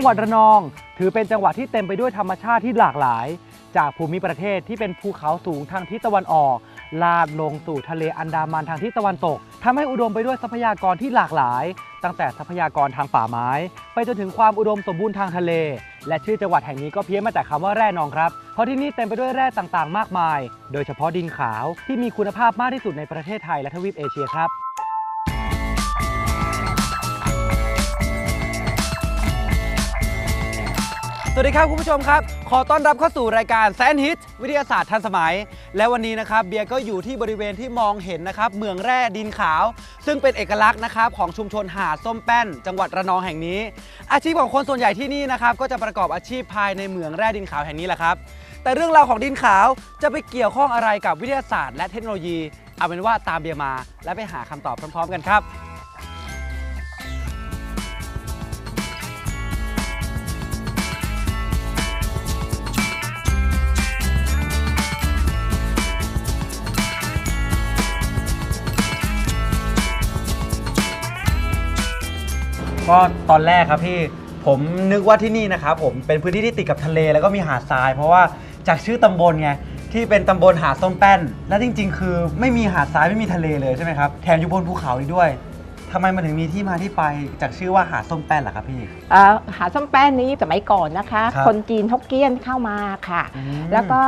งหวัดระนอง ถือเป็นจังหวัดที่เต็มไปด้วยธรรมชาติที่หลากหลาย จากภูมิประเทศที่เป็นภูเขาสูงทางทิศตะวันออก ลาดลงสู่ทะเลอันดามันทางทิศตะวันตกทำให้อุดมไปด้วยทรัพยากรที่หลากหลาย ตั้งแต่ทรัพยากรทางป่าไม้ ไปจนถึงความอุดมสมบูรณ์ทางทะเล และชื่อจังหวัดแห่งนี้ก็เพี้ยนมาจากคำว่าแร่นองครับ เพราะที่นี่เต็มไปด้วยแร่ต่างๆ มากมาย โดยเฉพาะดินขาวที่มีคุณภาพมากที่สุดในประเทศไทยและทวีปเอเชียครับ สวัสดีครับคุณผู้ชมครับ ขอต้อนรับเข้าสู่รายการแซนฮิตวิทยาศาสตร์ทันสมัย และวันนี้นะครับเบียร์ก็อยู่ที่บริเวณที่มองเห็นนะครับเมืองแร่ดินขาว ซึ่งเป็นเอกลักษณ์นะครับของชุมชนหาดส้มแป้น จังหวัดระนองแห่งนี้ อาชีพของคนส่วนใหญ่ที่นี่นะครับก็จะประกอบอาชีพภายในเมืองแร่ดินขาวแห่งนี้แหละครับ แต่เรื่องราวของดินขาวจะไปเกี่ยวข้องอะไรกับวิทยาศาสตร์ และเทคโนโลยี เอาเป็นว่าตามเบียร์มา และไปหาคำตอบพร้อม ๆ กันครับ ก็ตอนแรกครับพี่ผมนึกว่าที่นี่นะครับผมเป็นพื้นที่ที่ติดกับทะเลแล้วก็มีหาดทราย เพราะว่าจากชื่อตำบลไงที่เป็นตำบลหาดส้มแป้น และจริง ๆ คือไม่มีหาดทรายไม่มีทะเลเลยใช่ไหมครับแถมอยู่บนภูเขาอีกด้วยทำไมมันถึงมีที่มาที่ไปจากชื่อว่าหาดส้มแป้นล่ะครับพี่ เอ่อหาดส้มแป้นนี้สมัยก่อนนะคะ ครับคนจีนฮกเกี้ยนเข้ามาค่ะ อืม แล้วก็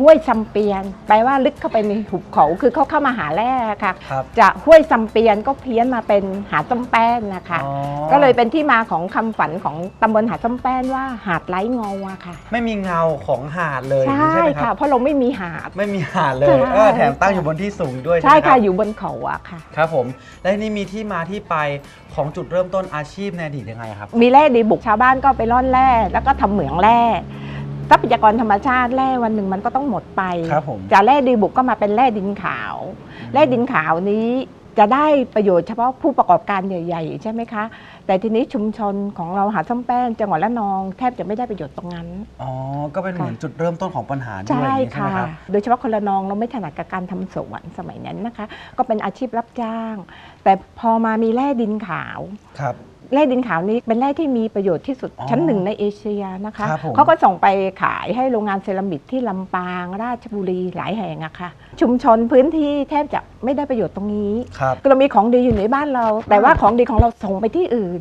ห้วยซัมเปียน แปลว่าลึกเข้าไปในหุบเขาคือเขาเข้ามาหาแร่ค่ะ ครับ จะห้วยซัมเปียนก็เพี้ยนมาเป็นหาดส้มแป้นนะคะ อ๋อก็เลยเป็นที่มาของคำฝันของตำบลหาดส้มแป้นว่าหาดไร้เงาอะค่ะ ไม่มีเงาของหาดเลยใช่ใช่ไหมคค่ะ รับ เพราะเราไม่มีหาด ไม่มีหาดเลยใช่ เออแถมตั้งอยู่บนที่สูงด้วยใช่ไหมรัค่ะบอยู่บนเขาอะค่ะ ครับผม และที่นี่มีที่มาที่ไปของจุดเริ่มต้นอาชีพในอดีตยังไงครับ มีแร่ดีบุกชาวบ้านก็ไปร่อนแร่แล้วก็ทำเหมืองแร่ ทรัพยากรธรรมชาติแร่วันหนึ่งมันก็ต้องหมดไปครับผม จากแร่ดีบุกก็มาเป็นแร่ดินขาว แร่ดินขาวนี้จะได้ประโยชน์เฉพาะผู้ประกอบการใหญ่ ๆ ใช่ไหมคะ แต่ทีนี้ชุมชนของเราหาดส้มแป้นจังหวัดละนองแทบจะไม่ได้ประโยชน์ตรงนั้น อ๋อ ก็เป็นเหมือนจุดเริ่มต้นของปัญหาด้วยใช่อย่างนี้ใช่ไหมค่ะ ครับ โดยเฉพาะคนละนองเราไม่ถนัดกับการทำสวนสมัยนั้นนะคะ ก็เป็นอาชีพรับจ้าง แต่พอมามีแร่ดินขาว ครับ แร่ดินขาวนี้เป็นแร่ที่มีประโยชน์ที่สุดอ๋อชั้นหนึ่งในเอเชียนะคะครับผม เขาก็ส่งไปขายให้โรงงานเซรามิกที่ลำปางราชบุรีหลายแห่งอะค่ะ ชุมชนพื้นที่แทบจะไม่ได้ประโยชน์ตรงนี้ ครับ เรามีของดีอยู่ในบ้านเรา แต่ว่าของดีของเราส่งไปที่อื่น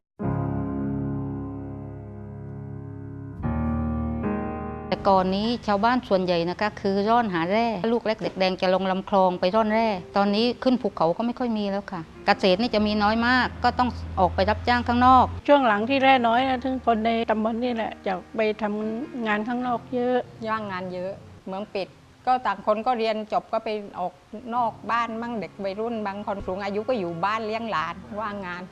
แต่ก่อนนี้ชาวบ้านส่วนใหญ่นะคะคือร่อนหาแร่ลูกเล็กเด็กแดงจะลงลำคลองไปร่อนแร่ ตอนนี้ขึ้นภูเขาก็ไม่ค่อยมีแล้วค่ะเกษตรนี่จะมีน้อยมาก ก็ต้องออกไปรับจ้างข้างนอก ช่วงหลังที่แร่น้อยนะทั้งคนในตำบลนี่แหละจะไปทำงานข้างนอกเยอะย่างงานเยอะเมืองปิดก็ต่างคนก็เรียนจบก็ไปออกนอกบ้านมั่งเด็กวัยรุ่นบางคนสูงอายุก็อยู่บ้านเลี้ยงหลานว่างงาน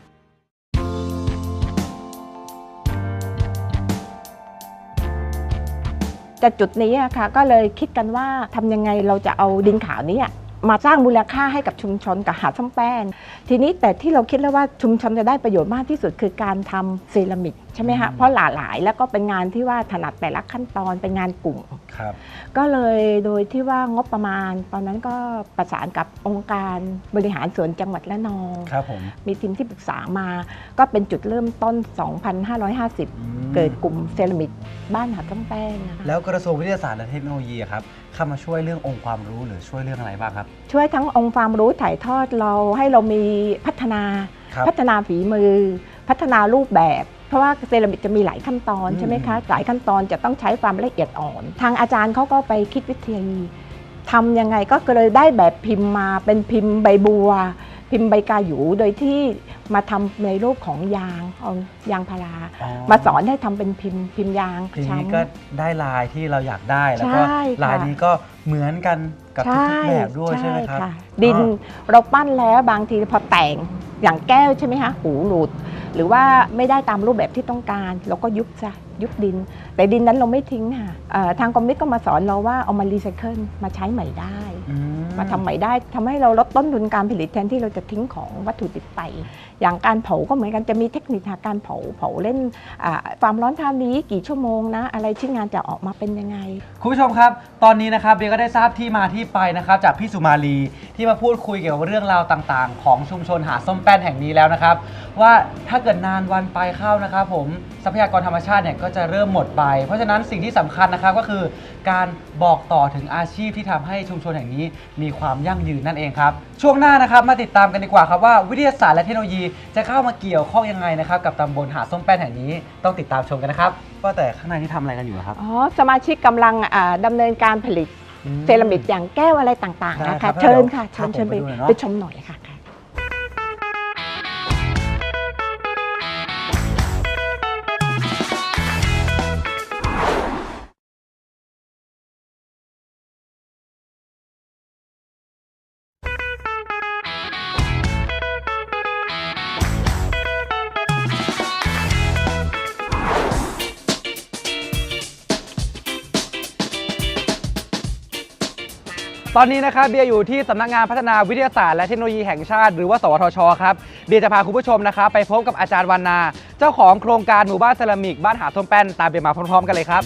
จากจุดนี้นะค่ะก็เลยคิดกันว่าทำยังไงเราจะเอาดินขาวนี้อะ มาสร้างมูลค่าให้กับชุมชนกับหาดส้มแป้น ทีนี้แต่ที่เราคิดแล้วว่าชุมชนจะได้ประโยชน์มากที่สุดคือการทำเซรามิกใช่ไหมอืฮะมเพราะหลาหลายแล้วก็เป็นงานที่ว่าถนัดแต่ละขั้นตอนเป็นงานกลุ่มครับก็เลยโดยที่ว่างบประมาณ ตอนนั้นก็ประสานกับองค์การบริหารส่วนจังหวัดละนองครับผมมีทีมที่ปรึกษามา ก็เป็นจุดเริ่มต้น 2,550 เกิดกลุ่มเซรามิกบ้านหาดส้มแป้งนะคะแล้วกระทรวงวิทยาศาสตร์และเทคโนโลยีอะครับ เข้ามาช่วยเรื่ององค์ความรู้หรือช่วยเรื่องอะไรบ้างครับ ช่วยทั้งองค์ความรู้ถ่ายทอดเราให้เรามีพัฒนา ครับพัฒนาฝีมือ พัฒนารูปแบบ เพราะว่าเซรามิกจะมีหลายขั้นตอนอืม ใช่ไหมคะหลายขั้นตอนจะต้องใช้ความละเอียดอ่อน ทางอาจารย์เขาก็ไปคิดวิธีทำยังไงก็เลยได้แบบพิมพ์มาเป็นพิมพ์ใบบัว พิมพ์ใบกาหยูโดยที่มาทำในรูปของยางเอายางพารา อ๋อมาสอนให้ทำเป็นพิมพ์พิมพ์ยางทีนี้ช้ำก็ได้ลายที่เราอยากได้แล้วก็ใช่ค่ะ ลายนี้ก็เหมือนกันกับทุกๆแบบด้วยใช่ไหมครับะดินอ๋อเราปั้นแล้วบางทีพอแต่งอย่างแก้วใช่ไหมคะหูหลุด หรือว่าไม่ได้ตามรูปแบบที่ต้องการ เราก็ยุบซะยุบดิน แต่ดินนั้นเราไม่ทิ้งค่ะเอ่อทางกรมวิทย์ก็มาสอนเราว่าเอามารีไซเคิลมาใช้ใหม่ได้อืมาทำใหม่ได้ทำให้เราลดต้นทุนการผลิตแทนที่เราจะทิ้งของวัตถุดิบไป อย่างการเผาก็เหมือนกันจะมีเทคนิคทางการเผาเผาเล่นความร้อนเท่านี้กี่ชั่วโมงนะอะไรชิ้นงานจะออกมาเป็นยังไง คุณผู้ชมครับ ตอนนี้นะครับเบียร์ก็ได้ทราบที่มาที่ไปนะครับ จากพี่สุมาลีที่มาพูดคุยเกี่ยวกับเรื่องราวต่างๆ ของชุมชนหาส้มแป้นแห่งนี้แล้วนะครับ ว่าถ้าเกิดนานวันไปเข้านะครับ ผมทรัพยากรธรรมชาติเนี่ยก็จะเริ่มหมดไป เพราะฉะนั้นสิ่งที่สำคัญนะครับก็คือการบอกต่อถึงอาชีพที่ทำให้ชุมชนแห่งนี้ มีความยั่งยืนนั่นเองครับช่วงหน้านะครับมาติดตามกันดีกว่าครับว่าวิทยาศาสตร์และเทคโนโลยีจะเข้ามาเกี่ยวข้องยังไงนะครับกับตำบลหาดส้มแป้นแห่งนี้ต้องติดตามชมกันนะครับว่าแต่ข้างในนี่ทำอะไรกันอยู่ครับ อ๋อสมาชิกกำลังอ่าดำเนินการผลิตอืมเซรามิกอย่างแก้วอะไรต่างๆได้นะครัคะ บเชิญค่ะครัเชิบญเชิญไปผมไปดูหน่อยเนอะ ไปชมหน่อยค่ะ ตอนนี้นะครับเบียร์อยู่ที่สำนักงานพัฒนาวิทยาศาสตร์และเทคโนโลยีแห่งชาติ หรือว่า สวทช ครับเบียร์จะพาคุณผู้ชมนะครับไปพบกับอาจารย์วันนา เจ้าของโครงการหมู่บ้านเซรามิกบ้านหาดส้มแป้นตามเบียร์มาพร้อมๆ กันเลยครับ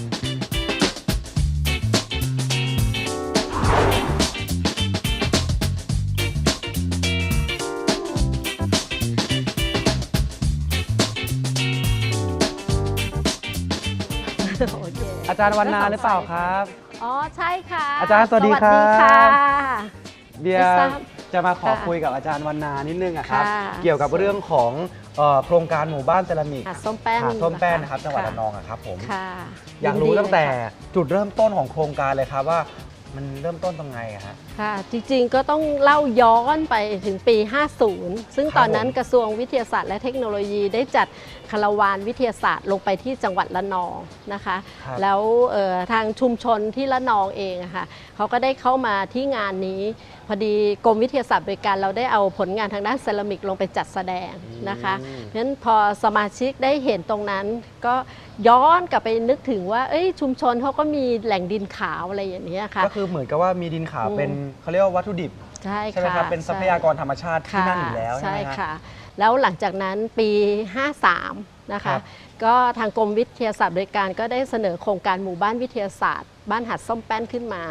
โอเคอาจารย์วันนาหรือเปล่าครับ อ๋อใช่ค่ะอาจารย์สวัสดีครับ สวัสดีค่ะ เบียร์ไม่ทราบจะมาขอค่ะคุยกับอาจารย์วันนานิดนึงอะครับ ค่ะ เกี่ยวกับเรื่องของเอ่อโครงการหมู่บ้านเซรามิกหาดส้มแป้นหาดส้มแป้นนะครับจังหวัดค่ระนองอะครับผม ค่ะอยากรู้นดีตั้งแต่เลยค่ะจุดเริ่มต้นของโครงการเลยครับว่ามันเริ่มต้นตรงไงอะฮะ ค่ะ จริงๆก็ต้องเล่าย้อนไปถึงปี 50 ซึ่งครับตอนนั้นผมกระทรวงวิทยาศาสตร์และเทคโนโลยีได้จัด คาราวานวิทยาศาสตร์ลงไปที่จังหวัดละนองนะคะ ครับแล้วเอ่อทางชุมชนที่ละนองเองอะค่ะเขาก็ได้เข้ามาที่งานนี้ พอดีกรมวิทยาศาสตร์บริการเราได้เอาผลงานทางด้านเซรามิกลงไปจัดแสดงนะคะ อืม เพราะฉะนั้นพอสมาชิกได้เห็นตรงนั้น ก็ย้อนกลับไปนึกถึงว่า เอ้ยชุมชนเขาก็มีแหล่งดินขาวอะไรอย่างเนี้ยค่ะ ก็คือเหมือนกับว่ามีดินขาวอืม เป็นเขาเรียกว่าวัตถุดิบใช่ใช่ไหมค่ะครับเป็นทรัพยากรธรรมชาติที่นั่นอยู่แล้วใช่ใช่ไหมครับค่ะ แล้วหลังจากนั้นปี 53 นะครัคะ บ ก็ทางกรมวิทยาศาสตร์บริการก็ได้เสนอโครงการหมู่บ้านวิทยาศาสตร์ บ้านหัดส้มแป้นขึ้นมา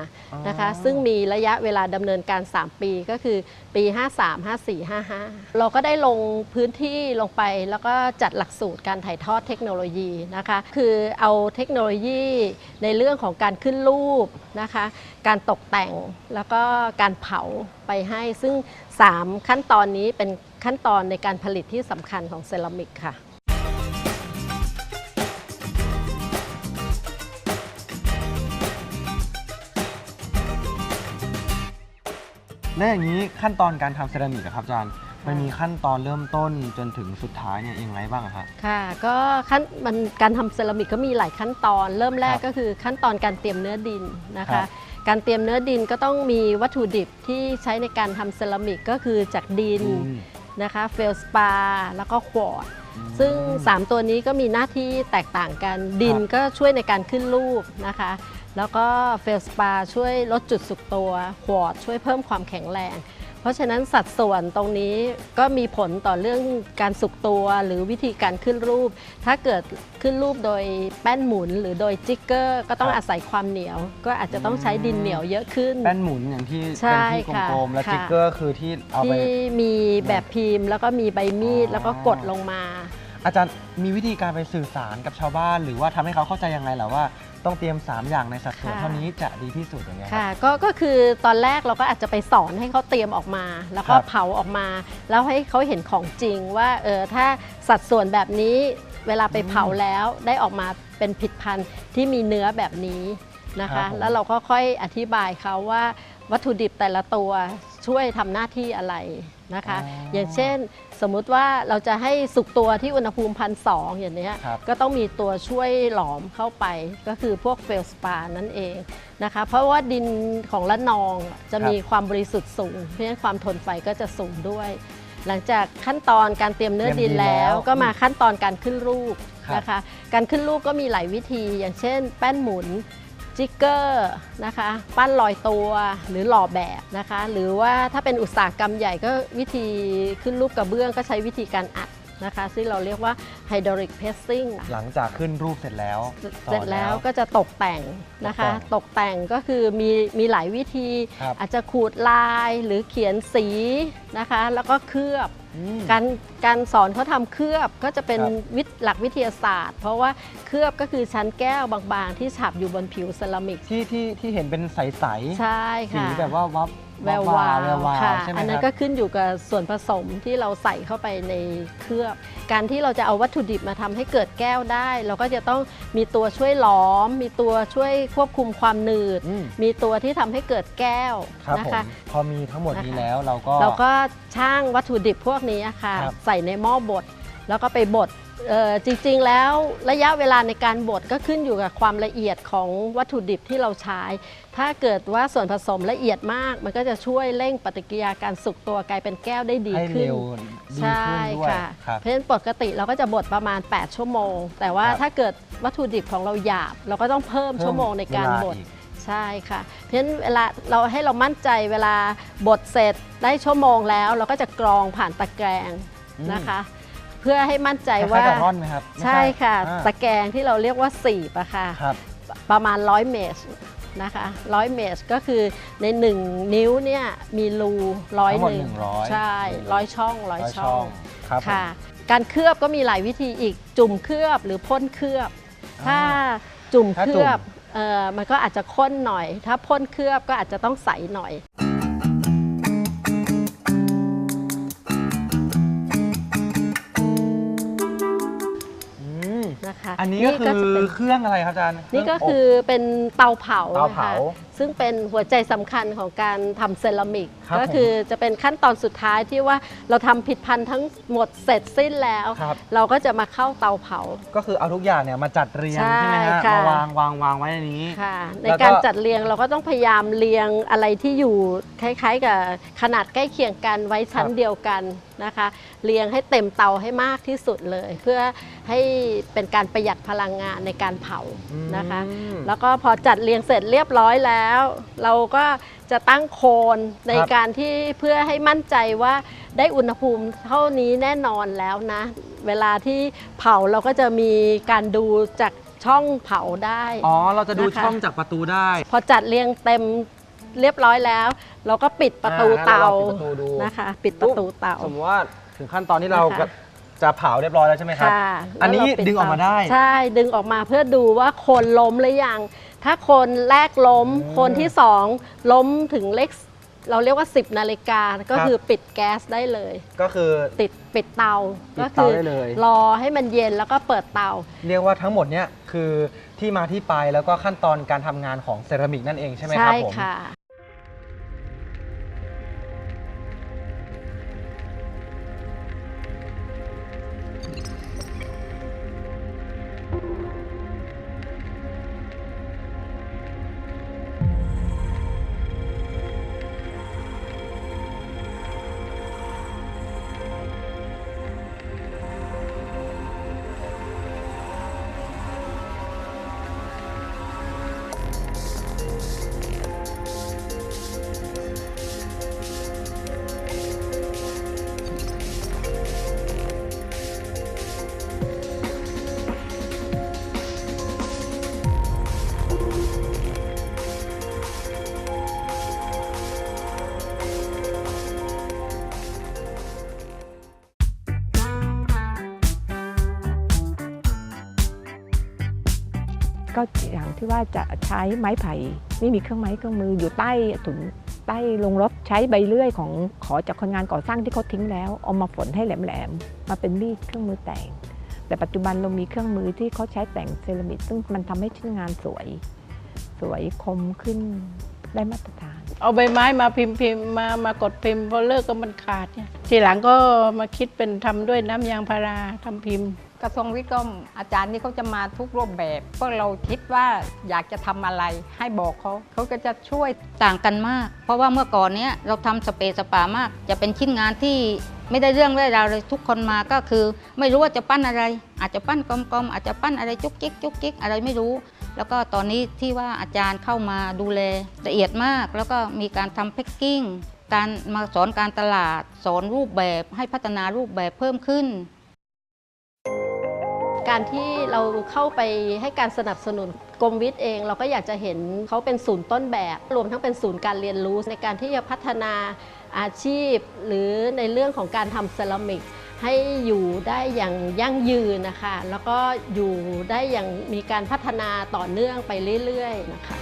นะคะ ซึ่งมีระยะเวลาดำเนินการ 3 ปีก็คือปี 53 54 55 เราก็ได้ลงพื้นที่ลงไปแล้วก็จัดหลักสูตรการถ่ายทอดเทคโนโลยีนะคะ คือเอาเทคโนโลยีในเรื่องของการขึ้นรูปนะคะ การตกแต่งแล้วก็การเผาไปให้ ซึ่ง 3 ขั้นตอนนี้เป็น ขั้นตอนในการผลิตที่สำคัญของเซรามิกค่ะ และอย่างนี้ขั้นตอนการทำเซรามิกอะครับอาจารย์มันมีขั้นตอนเริ่มต้นจนถึงสุดท้ายเนี่ยยังไงบ้างอะครับค่ะ ก็ขั้นมันการทำเซรามิกก็มีหลายขั้นตอน เริ่มแรกครับก็คือขั้นตอนการเตรียมเนื้อดินนะครัคะ บ การเตรียมเนื้อดินก็ต้องมีวัตถุดิบที่ใช้ในการทำเซรามิกก็คือจากดิน อืม นะคะเฟลสปาแล้วก็ควอร์ดซึ่ง 3 ตัวนี้ก็มีหน้าที่แตกต่างกันดินก็ช่วยในการขึ้นรูปนะคะ แล้วก็เฟลสปาช่วยลดจุดสุกตัวควอร์ดช่วยเพิ่มความแข็งแรงเพ ราะฉะนั้นสัดส่วนตรงนี้ก็มีผลต่อเรื่องการสุกตัวหรือวิธีการขึ้นรูป ถ้าเกิดขึ้นรูปโดยแป้นหมุนหรือโดยจิกเกอร์ ก็ต้องครับอาศัยความเหนียว ก็อาจจะต้องใช้ดินเหนียวเยอะขึ้น แป้นหมุนอย่างที่ใช่เป็นที่ค่ะกลมๆแล้วค่ะ จิกเกอร์คือที่เอาไป ที่มีแบบพิมพ์ แล้วก็มีใบมีดอ๋อ แล้วก็กดลงมา อาจารย์มีวิธีการไปสื่อสารกับชาวบ้าน หรือว่าทำให้เขาเข้าใจยังไงเหรอว่า ต้องเตรียม 3 อย่างในสัดส่วนค่ะเท่านี้จะดีที่สุดอย่างเงี้ยครับ ค่ะก็ก็คือตอนแรกเราก็อาจจะไปสอนให้เขาเตรียมออกมา แล้วก็ครับเผาออกมา แล้วให้เขาเห็นของจริงว่าเออถ้าสัดส่วนแบบนี้เวลาไปเผาแล้วได้ออกมาเป็นผิดพันธุ์ที่มีเนื้อแบบนี้นะครัคะ บผมแล้วเราก็ค่อยอธิบายเขาว่าวัตถุดิบแต่ละตัว ช่วยทำหน้าที่อะไรนะคะ อย่างเช่นสมมุติว่าเราจะให้สุกตัวที่อุณหภูมิพันสองอย่างเนี้ยครับก็ต้องมีตัวช่วยหลอมเข้าไป ก็คือพวกเฟลสปานั่นเองนะคะ เพราะว่าดินของละนองจะมีความบริสุทธิ์สูง เพราะฉะนั้นความทนไฟก็จะสูงด้วย หลังจากขั้นตอนการเตรียมเนื้อเตรียมดินดินแล้แล้ววก็มาขั้นตอนการขึ้นรูปครับนะคะ การขึ้นรูปก็มีหลายวิธี อย่างเช่น แป้นหมุน จิกเกอร์นะคะ ปั้นลอยตัวหรือหล่อแบบนะคะ หรือว่าถ้าเป็นอุตสาหกรรมใหญ่ก็วิธีขึ้นรูปกระเบื้องก็ใช้วิธีการอัดนะคะ ซึ่งเราเรียกว่า hydraulic pressing หลังจากขึ้นรูปเสร็จแล้วเสร็จแล้วก็จะตกแต่งนะคะ ตกแต่งตกแต่งก็คือมีมีหลายวิธีครับอาจจะขูดลายหรือเขียนสีนะคะ แล้วก็เคลือบอืม การการสอนเขาทำเคลือบก็จะเป็นครับวิทย์หลักวิทยาศาสตร์ เพราะว่าเคลือบก็คือชั้นแก้วบางๆ ที่ฉาบอยู่บนผิวเซรามิกที่ที่ที่เห็นเป็นใสใช่ๆสีค่ะแบบว่าวับ แวววาวแวววาวค่ะใช่ไหมอันคนั้รันบก็ขึ้นอยู่กับส่วนผสมที่เราใส่เข้าไปในเคลือบ การที่เราจะเอาวัตถุดิบมาทำให้เกิดแก้วได้ เราก็จะต้องมีตัวช่วยหลอม มีตัวช่วยควบคุมความหนืด อืมมีตัวที่ทำให้เกิดแก้วครับนะผมคะ พอมีทั้งหมดนี้นะคะ แล้วเราก็ เราก็ช่างวัตถุดิบพวกนี้ค่ะ ครับ ใส่ในหม้อบดแล้วก็ไปบดเอ่อ จริงๆแล้วระยะเวลาในการบดก็ขึ้นอยู่กับความละเอียดของวัตถุดิบที่เราใช้ ถ้าเกิดว่าส่วนผสมละเอียดมาก มันก็จะช่วยเร่งปฏิกิริยาการสุกตัวกลายเป็นแก้วได้ดีให้ขึ้นเร็วดีใช่ขึ้นด้วยค่ะครับเพราะฉะนั้นปกติเราก็จะบดประมาณ 8 ชั่วโมง แต่ว่าครับถ้าเกิดวัตถุดิบของเราหยาบ เราก็ต้องเพิ่มชั่วโมงในการเวลบดอีใช่ค่ะ เพราะฉะนั้นเวลาเราให้เรามั่นใจเวลาบดเสร็จได้ชั่วโมงแล้ว เราก็จะกรองผ่านตะแกรงอืมนะคะเพื่อให้มั่นใจคล้ว่ายๆกับร่อนไหมครับไม่ใช่ค่ะอ่าตะแกรงที่เราเรียกว่าสีบอะค่ะครับประมาณ 100 เมตรนะคะ100เมตรก็คือใน 1 นิ้วเนี่ยมีรูร้อยทั้งหมหดนึ่ง100ใช่ร้อยช่องร้อยร้อยช่องครับผมค่ะ การเคลือบก็มีหลายวิธีอีกจุ่มเคลือบหรือพ่นเคลือบ ถ้าจุ่มถ้าเคจุ่ลืมอบเอ่อมันก็อาจจะข้นหน่อย ถ้าพ่นเคลือบก็อาจจะต้องใสหน่อย นะคะอันนี้ก็คืจะอเป็น เครื่องอะไรครับอาจารย์นี่ก็เรื่งบคือเป็นเตาเผาเตาเผา นะคะซึ่งเป็นหัวใจสำคัญของการทำเซรามิก ครับก็คือจะเป็นขั้นตอนสุดท้ายที่ว่าเราทำผิดพันธุ์ทั้งหมดเสร็จสิ้นแล้ว ครับ เราก็จะมาเข้าเตาเผา ก็คือเอาทุกอย่างเนี่ยมาจัดเรียงใช่ใช่ไหมฮะค่ะ มาวางวางวางไว้ในนี้ ค่ะ ในแล้วก็ การจัดเรียงเราก็ต้องพยายามเรียงอะไรที่อยู่คล้ายๆ กับขนาดใกล้เคียงกันไว้ชั้นครับเดียวกัน นะคะเรียงให้เต็มเตาให้มากที่สุดเลย เพื่อให้เป็นการประหยัดพลังงานในการเผานะคะอืมแล้วก็พอจัดเรียงเสร็จเรียบร้อยแล้ว เราก็จะตั้งโคนในครับการที่เพื่อให้มั่นใจว่าได้อุณหภูมิเท่านี้แน่นอนแล้วนะ เวลาที่เผาเราก็จะมีการดูจากช่องเผาได้ อ๋อ เราจะดูนะคะช่องจากประตูได้ พอจัดเรียงเต็ม เรียบร้อยแล้ว เราก็ปิดประตูอ่าเตาเราปิดประตูดูนะคะ ปิดประตูเตา สมมติว่าถึงขั้นตอนที่เรานะคะ จะเผาเรียบร้อยแล้วใช่ไหมครับ ค่ะอันนี้แล้วเราปิดึงออกมาได้ ใช่ดึงออกมาเพื่อดูว่าโคนล้มหรือยัง ถ้าโคนแรกล้ม อืมโคนที่สองล้มถึงเลขเราเรียกว่า 10 นาฬิกาก็ครับ คือปิดแก๊สได้เลย ก็คือ ติดปิดเตาปิดก็เตาคืได้เลย รอให้มันเย็นแล้วก็เปิดเตา เรียกว่าทั้งหมดเนี่ยคือที่มาที่ไปแล้วก็ขั้นตอนการทำงานของเซรามิกนั่นเองใช่ไหมครับผม ค่ะ ก็อย่างที่ว่าจะใช้ไม้ไผ่ไม่มีเครื่องไม้เครื่องมืออยู่ใต้ถุนใต้ลงรถใช้ใบเลื่อยของขอจากคนงานก่อสร้างที่เขาทิ้งแล้วเอามาฝนให้แหลมๆมาเป็นมีดเครื่องมือแต่ง แต่ปัจจุบันเรามีเครื่องมือที่เขาใช้แต่งเซรามิกซึ่งมันทำให้ชิ้นงานสวย สวยคมขึ้นได้มาตรฐาน เอาใบไม้มาพิมพ์พิมพ์มามากดพิมพ์พอเลิกก็มันขาดเนี่ยทีหลังก็มาคิดเป็นทำด้วยน้ำยางพาราทำพิมพ์ กระทรวงวิทย์ก็อาจารย์นี่เขาจะมาทุกรูปแบบพวกเราคิดว่าอยากจะทำอะไรให้บอกเขาเขาก็จะช่วยต่างกันมาก เพราะว่าเมื่อก่อนเนี้ยเราทำสเปซสปามาก จะเป็นชิ้นงานที่ไม่ได้เรื่องได้ราวเลยทุกคนมาก็คือ ไม่รู้ว่าจะปั้นอะไร อาจจะปั้นกลมๆอาจจะปั้นอะไรจุกจิกจุกจิกอะไรไม่รู้ แล้วก็ตอนนี้ที่ว่าอาจารย์เข้ามาดูแลละเอียดมาก แล้วก็มีการทำแพ็กกิ้งการมาสอนการตลาด สอนรูปแบบให้พัฒนารูปแบบเพิ่มขึ้น การที่เราเข้าไปให้การสนับสนุนกรมวิทย์เอง เราก็อยากจะเห็นเขาเป็นศูนย์ต้นแบบ รวมทั้งเป็นศูนย์การเรียนรู้ในการที่จะพัฒนาอาชีพ หรือในเรื่องของการทำเซรามิกให้อยู่ได้อย่างยั่งยืนนะคะ แล้วก็อยู่ได้อย่างมีการพัฒนาต่อเนื่องไปเรื่อยๆนะคะ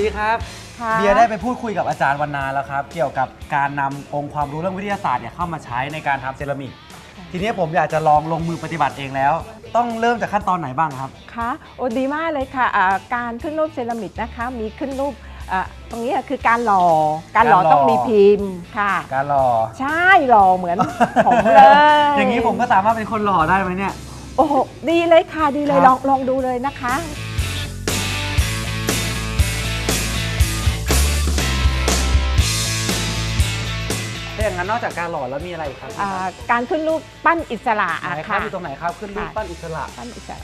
พี่จบมาลีครับ ค่ะเบียร์ได้ไปพูดคุยกับอาจารย์วันนาแล้วครับ เกี่ยวกับการนำองค์ความรู้เรื่องวิทยาศาสตร์เนี่ยเข้ามาใช้ในการทำเซรามิก ทีนี้ผมอยากจะลองลงมือปฏิบัติเองแล้ว ต้องเริ่มจากขั้นตอนไหนบ้างครับ ค่ะโอ้ดีมากเลยค่ะอ่าการขึ้นรูปเซรามิกนะคะ มีขึ้นรูปอ่าตรงนี้คือการหล่อ การหล่อการหล่อ ต้องมีพิมพ์ค่ะ การรอใช่หล่อเหมือนผมเลย อย่างนี้ผมก็สามารถเป็นคนหล่อได้ไหมเนี่ย โอ้โหดีเลยค่ะดีเลยครับ ลองลองดูเลยนะคะ ถ้าอย่างนั้นนอกจากการหล่อแล้วมีอะไรอีกครับอ่าการขึ้นรูปปั้นอิสระไหนอะครับค่ะอยู่ตรงไหนครับขึ้นรูปค่ะ ปั้นอิสระปั้นอิสระ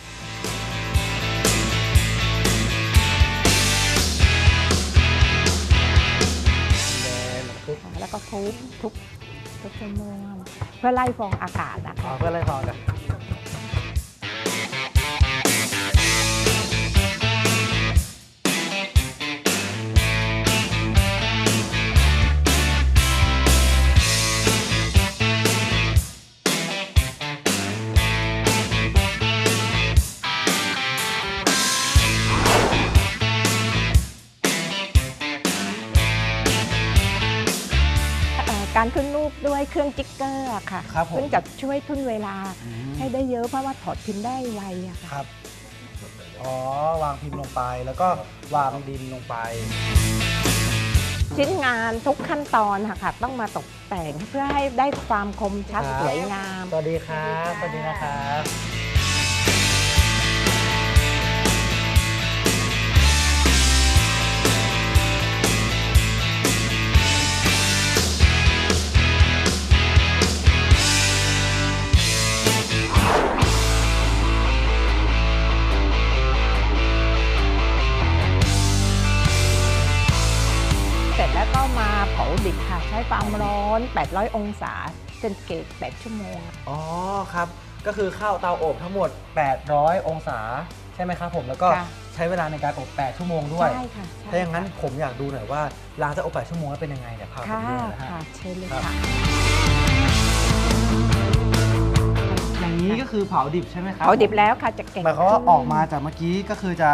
แดงปึ๊บค่ะแล้วก็ทุบทุบทุบจมูกเพื่อไล่ฟองอากาศนะอ๋อคะเพื่ออะไรพอกัน ด้วยเครื่องจิ๊กเกอร์อะค่ะครับผม ซึ่งจะช่วยทุ่นเวลาอืมให้ได้เยอะเพราะว่าถอดพิมพ์ได้ไวอะค่ะ ครับ อ๋อ วางพิมพ์ลงไปแล้วก็วางดินลงไป ชิ้นงานทุกขั้นตอนค่ะค่ะ ต้องมาตกแต่งเพื่อให้ได้ความคมชัดครับ สวยงาม สวัสดีครับ สวัสดีนะครับ ค่ะใช้ความร้อน 800 องศาเซนติเกรด8ชั่วโมง อ๋อครับ ก็คือเข้าเตาอบทั้งหมด 800 องศาใช่ไหมครับผมแล้วก็ค่ะใช้เวลาในการอบ 8 ชั่วโมงด้วยใช่ค่ะใช่ ถ้าอย่างนั้นผมอยากดูหน่อยว่าหลังจากอบ 8 ชั่วโมงแล้วเป็นยังไงเนี่ยพาผมค่ะดูหน่อยนะฮะ ค่ะเชิญเลยครับค่ะ อย่างนี้ก็คือเผาดิบใช่ไหมครับเผาดิบแล้วค่ะจะแข็งหมายความว่าขึ้นออกมาจากเมื่อกี้ก็คือจะ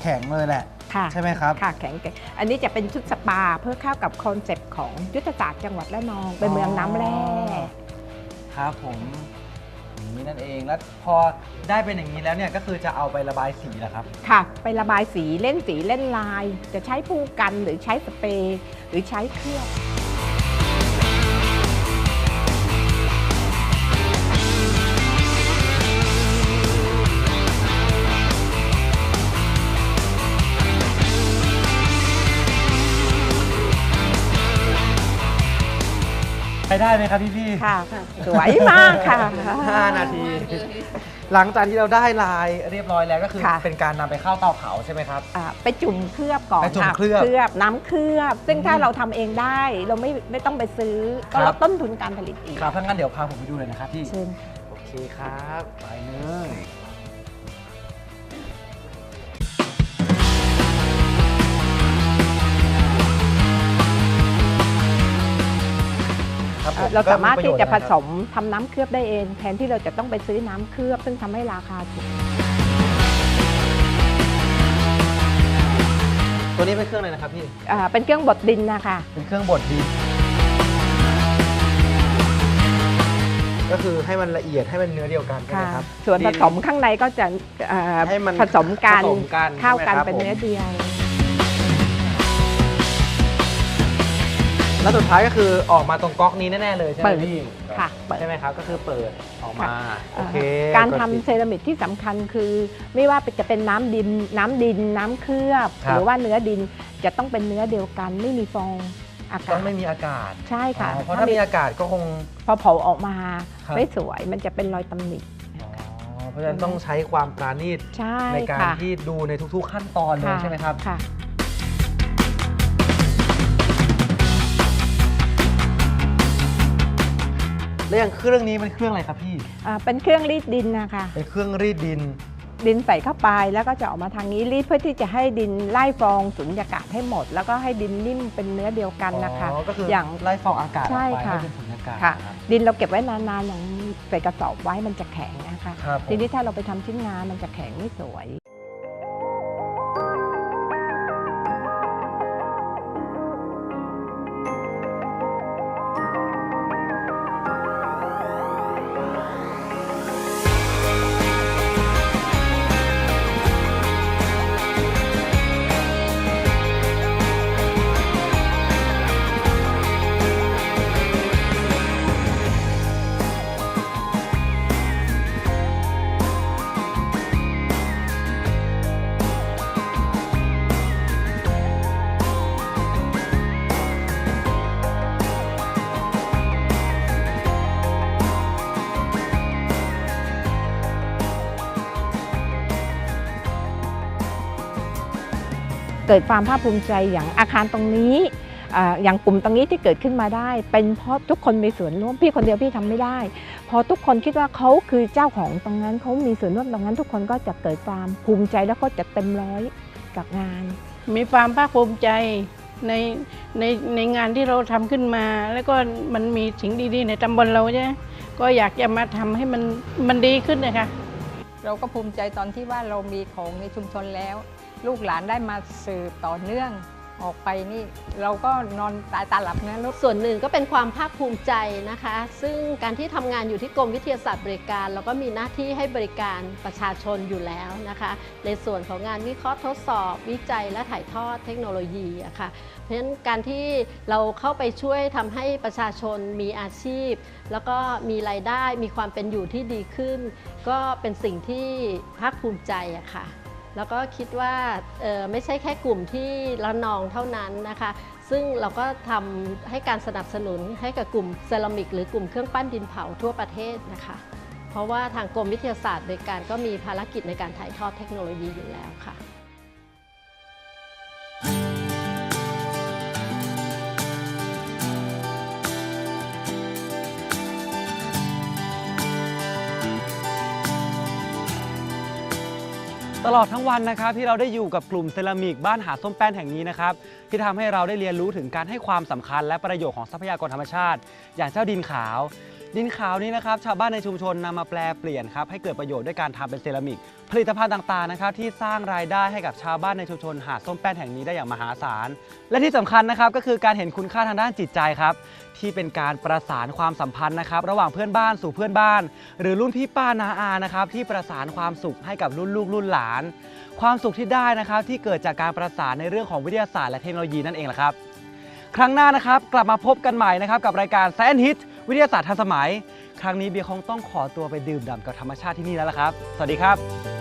แข็งเลยแหละ ค่ะใช่ไหมครับ ค่ะแข็งแกร่งอันนี้จะเป็นชุดสปาเพื่อเข้ากับคอนเซปต์ของยุทธศาสตร์จังหวัดระนองเป็นเมืองน้ำแร่ครับผมอย่างนี้นั่นเองแล้วพอได้เป็นอย่างนี้แล้วเนี่ยก็คือจะเอาไประบายสีแล้วครับ ค่ะ ไประบายสีเล่นสีเล่นลาย จะใช้ผู้กันหรือใช้สเปรย์หรือใช้เครื่อง ได้ไหมครับพี่พี่ๆค่ะ สวยมากค่ะห้านาที หลังจากที่เราได้ลายเรียบร้อยแล้วก็คือ ค่ะ เป็นการนำไปเข้าเตาเผาใช่ไหมครับ อ่าไปจุ่มเคลือบก่อนไปจุ่มค่ะเคลือบน้ำเคลือบ ซึ่งถ้าอืมเราทำเองได้เราไม่ไม่ต้องไปซื้อ ก็ครัลบดต้นทุนการผลิตอีกครับถ้างั้นเดี๋ยวพาผมไปดูเลยนะครับพี่ เชิญ โอเคครับ ไปเลย ครับผเอ่อเราสามารถที่จะผสมมทำน้ำเคลือบได้เอง แทนที่เราจะต้องไปซื้อน้ำเคลือบ ซึ่งทำให้ราคาถูกตัวนี้เป็นเครื่องอะไรนะครับพี่อ่าเป็นเครื่องบดดินนะคะเป็นเครื่องบดดิน ก็คือให้มันละเอียดให้มันเนื้อเดียวกันใช่ไหมค่ะครับส่วนผดิสมข้างในก็จะเอ่อให้มันผสมกันผสมกันเข้ากันใช่ไหมครับเป็นเนื้อเดียว แล้วสุดท้ายก็คือออกมาตรงก๊อกนี้แน่ๆเลยใช่ไหมเปิด พี่ค่ะเปิดใช่ไหมครับก็คือเปิดออกมาโอเคการกดทำปิดเซรามิกที่สำคัญคือ ไม่ว่าจะเป็นน้ำดิน น้ำดิน น้ำเคลือบครับหรือว่าเนื้อดินจะต้องเป็นเนื้อเดียวกัน ไม่มีฟองอาต้กาองศไม่มีอากาศใช่ค่ะอ๋อเพราะถ้ามีอากาศก็คง พอเผาออกมาครับ ไม่สวยมันจะเป็นรอยตำหนิ อ๋อเพราะฉะนั้นต้องใช้ความปราณีต ใช่ในการค่ะที่ดูในทุกๆขั้นตอนเลยค่ะใช่ไหมครับ ค่ะ แล้วอย่างเครื่องนี้มันเครื่องอะไรครับพี่ อ่าเป็นเครื่องรีดดินนะคะ เป็นเครื่องรีดดิน ดินใส่เข้าไปแล้วก็จะออกมาทางนี้รีดเพื่อที่จะให้ดินไล่ฟองสุญญากาศให้หมด แล้วก็ให้ดินนิ่มเป็นเนื้อเดียวกันนะคะอ๋อก็คืออย่าง ไล่ฟองอากาศออกใช่ไปค่ะ ให้เป็นสุญญากาศค่ะ นะครับ ดินเราเก็บไว้นานๆอย่างใส่กระสอบไว้มันจะแข็งนะคะ ครับผม ทีนี้ถ้าเราไปทำชิ้นงานมันจะแข็งไม่สวย เกิดความภาคภูมิใจอย่างอาคารตรงนี้อ่าอย่างกลุ่มตรงนี้ที่เกิดขึ้นมาได้ เป็นเพราะทุกคนมีส่วนร่วมพี่คนเดียวพี่ทำไม่ได้ พอทุกคนคิดว่าเขาคือเจ้าของตรงนั้นเขามีส่วนร่วมตรงนั้น ทุกคนก็จะเกิดความภูมิใจแล้วก็จะเต็มร้อยกับงาน มีความภาคภูมิใจในในในงานที่เราทำขึ้นมา แล้วก็มันมีสิ่งดีๆ ในตำบลเราใช่ไหมก็อยากจะมาทำให้มันมันดีขึ้นนะคะเราก็ภูมิใจตอนที่ว่าเรามีของในชุมชนแล้ว ลูกหลานได้มาสืบต่อเนื่องออกไปนี่เราก็นอนตายตาหลับนะลูกส่วนหนึ่งก็เป็นความภาคภูมิใจนะคะ ซึ่งการที่ทำงานอยู่ที่กรมวิทยาศาสตร์บริการ เราก็มีหน้าที่ให้บริการประชาชนอยู่แล้วนะคะ ในส่วนของงานวิเคราะห์ทดสอบ วิจัยและถ่ายทอดเทคโนโลยีอะค่ะเพราะฉะนั้นการที่เราเข้าไปช่วยทำให้ประชาชนมีอาชีพ แล้วก็มีรายได้มีความเป็นอยู่ที่ดีขึ้น ก็เป็นสิ่งที่ภาคภูมิใจอะค่ะ แล้วก็คิดว่าไม่ใช่แค่กลุ่มที่ละนองเท่านั้นนะคะ ซึ่งเราก็ทำให้การสนับสนุนให้กับกลุ่มเซรามิก หรือกลุ่มเครื่องปั้นดินเผาทั่วประเทศนะคะ เพราะว่าทางกรมวิทยาศาสตร์โดยการก็มีภารกิจในการถ่ายทอดเทคโนโลยีอยู่แล้วค่ะ ตลอดทั้งวันนะครับที่เราได้อยู่กับกลุ่มเซรามิกบ้านหาดส้มแป้นแห่งนี้นะครับที่ทำให้เราได้เรียนรู้ถึงการให้ความสำคัญและประโยชน์ของทรัพยากรธรรมชาติ อย่างเจ้าดินขาว ดินขาวนี้นะครับชาวบ้านในชุมชนนำมาแปลเปลี่ยนครับให้เกิดประโยชน์ด้วยการทำเป็นเซรามิก ผลิตภัณฑ์ต่างๆนะครับที่สร้างรายได้ให้กับชาวบ้านในชุมชนหาดส้มแป้นแห่งนี้ได้อย่างมหาศาล และที่สำคัญนะครับก็คือการเห็นคุณค่าทางด้านจิตใจครับที่เป็นการประสานความสัมพันธ์นะครับระหว่างเพื่อนบ้านสู่เพื่อนบ้าน หรือรุ่นพี่ป้านาอานะครับที่ประสานความสุขให้กับรุ่นลูกรุ่นหลาน ความสุขที่ได้นะครับที่เกิดจากการประสานในเรื่องของวิทยาศาสตร์และเทคโนโลยีนั่นเองแหละครับ ครั้งหน้านะครับกลับมาพบกันใหม่นะครับกับรายการแซนฮิต วิทยาศาสตร์ทันสมัย ครั้งนี้เบียร์คงต้องขอตัวไปดื่มด่ำกับธรรมชาติที่นี่แล้วล่ะครับ สวัสดีครับ